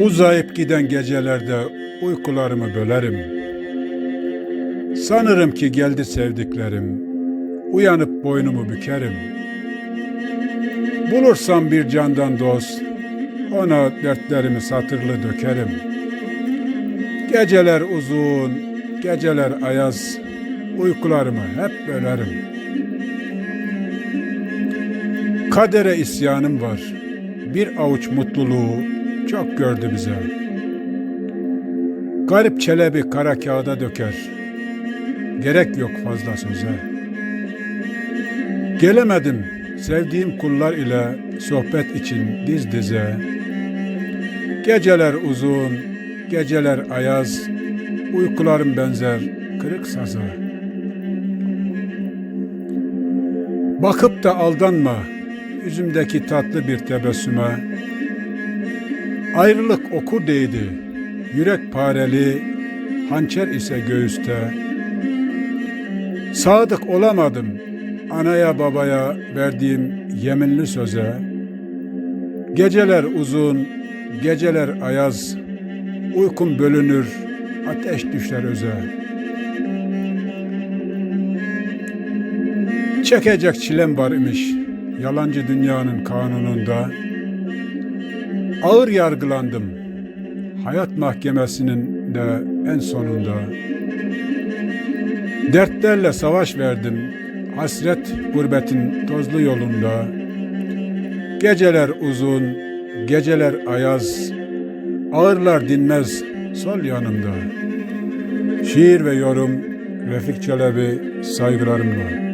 Uzayıp giden gecelerde uykularımı bölerim. Sanırım ki geldi sevdiklerim. Uyanıp boynumu bükerim. Bulursam bir candan dost, ona dertlerimi satırlı dökerim. Geceler uzun, geceler ayaz, uykularımı hep bölerim. Kadere isyanım var, bir avuç mutluluğu çok gördü bize. Garip çelebi kara kağıda döker, gerek yok fazla söze. Gelemedim sevdiğim kullar ile sohbet için diz dize. Geceler uzun, geceler ayaz, uykularım benzer kırık saza. Bakıp da aldanma yüzümdeki tatlı bir tebessüme. Ayrılık oku değdi, yürek pareli, hançer ise göğüste. Sadık olamadım anaya babaya verdiğim yeminli söze. Geceler uzun, geceler ayaz, uykum bölünür, ateş düşer öze. Çekecek çilem var imiş yalancı dünyanın kanununda. Ağır yargılandım hayat mahkemesinin de en sonunda. Dertlerle savaş verdim hasret gurbetin tozlu yolunda. Geceler uzun, geceler ayaz, ağırlar dinmez sol yanımda. Şiir ve yorum Refik Çelebi saygılarımla.